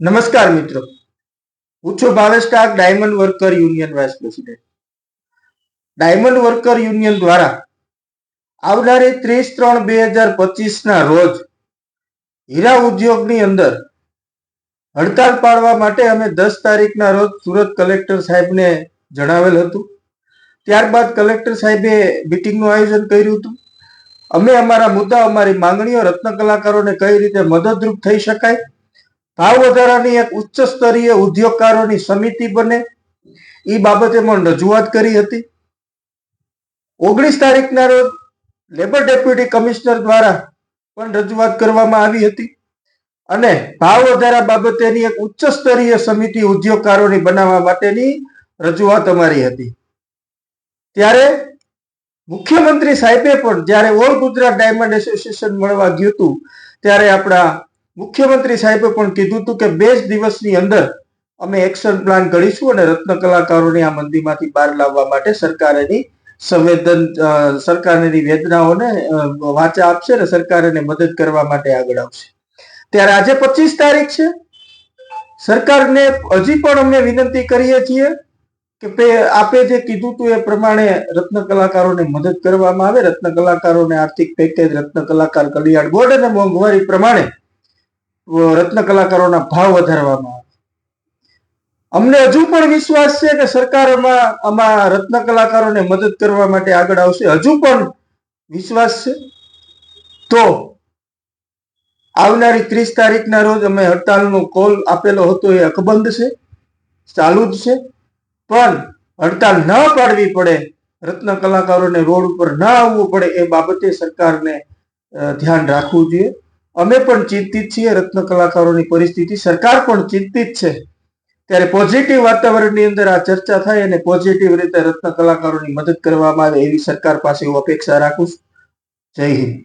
નમસ્કાર મિત્રો. હું છું Bhavesh Tak diamond worker union vice president. Diamond worker union દ્વારા આવનારી ત્રીસ ત્રણ બે હજાર પચીસ ના રોજ હીરા ઉદ્યોગની અંદર હડતાલ પાડવા માટે અમે દસ તારીખના રોજ સુરત કલેક્ટર સાહેબને જણાવેલ હતું. ત્યારબાદ કલેક્ટર સાહેબે મિટિંગનું આયોજન કર્યું હતું. અમે અમારા મુદ્દા, અમારી માંગણીઓ રત્ન કલાકારોને કઈ રીતે મદદરૂપ થઈ શકાય ભાવ વધારાની એક ઉચ્ચ સ્તરીય ઉદ્યોગકારોની સમિતિ બને. એ બાબતે પણ રજૂઆત કરી હતી. ઓગણીસ તારીખના રોજ લેબર ડેપ્યુટી કમિશનર દ્વારા પણ રજૂઆત કરવામાં આવી હતી. અને ભાવ વધારા બાબતેની એક ઉચ્ચ સ્તરીય સમિતિ ઉદ્યોગકારોની બનાવવા માટેની રજૂઆત અમારી હતી. ત્યારે મુખ્યમંત્રી સાહેબે પણ જ્યારે ઓલ ગુજરાત ડાયમંડ એસોસિએશન મળવા ગયું હતું, ત્યારે આપણા મુખ્યમંત્રી સાહેબે પણ કીધું હતું કે બે જ દિવસની અંદર અમે એક્શન પ્લાન ઘડીશું અને રત્ન કલાકારોને આ મંદીમાંથી બહાર લાવવા માટે સરકાર એની સંવેદન સરકાર એની વેદનાઓને વાચા આપશે અને સરકાર એને મદદ કરવા માટે આગળ આવશે. ત્યારે આજે પચીસ તારીખ છે. સરકારને હજી પણ અમે વિનંતી કરીએ છીએ કે આપે જે કીધું હતું એ પ્રમાણે રત્ન કલાકારોને મદદ કરવામાં આવે. રત્ન કલાકારોને આર્થિક પેકેજ રત્ન કલાકાર કલ્યાણ બોર્ડ અને મોંઘવારી પ્રમાણે રત્ન કલાકારોના ભાવ વધારવામાં આવે અમને હજુ પણ વિશ્વાસ છે કે સરકાર આમાં રત્ન કલાકારોને મદદ કરવા માટે આગળ આવશે. હજુ પણ વિશ્વાસ છે. તો આવનારી ત્રીસ તારીખના રોજ અમે હડતાલનો કોલ આપેલો હતો એ અકબંધ છે. ચાલુ જ છે. પણ હડતાલ ન પાડવી પડે, રત્ન કલાકારોને રોડ ઉપર ન આવવું પડે એ બાબતે સરકારને ધ્યાન રાખવું જોઈએ. અમે પણ ચિંતિત છીએ, રત્ન કલાકારોની પરિસ્થિતિ. સરકાર પણ ચિંતિત છે. ત્યારે પોઝિટિવ વાતાવરણની અંદર આ ચર્ચા થાય અને પોઝિટિવ રીતે રત્ન કલાકારોની મદદ કરવામાં આવે એવી સરકાર પાસે હું અપેક્ષા રાખું છું. જય હિન્દ.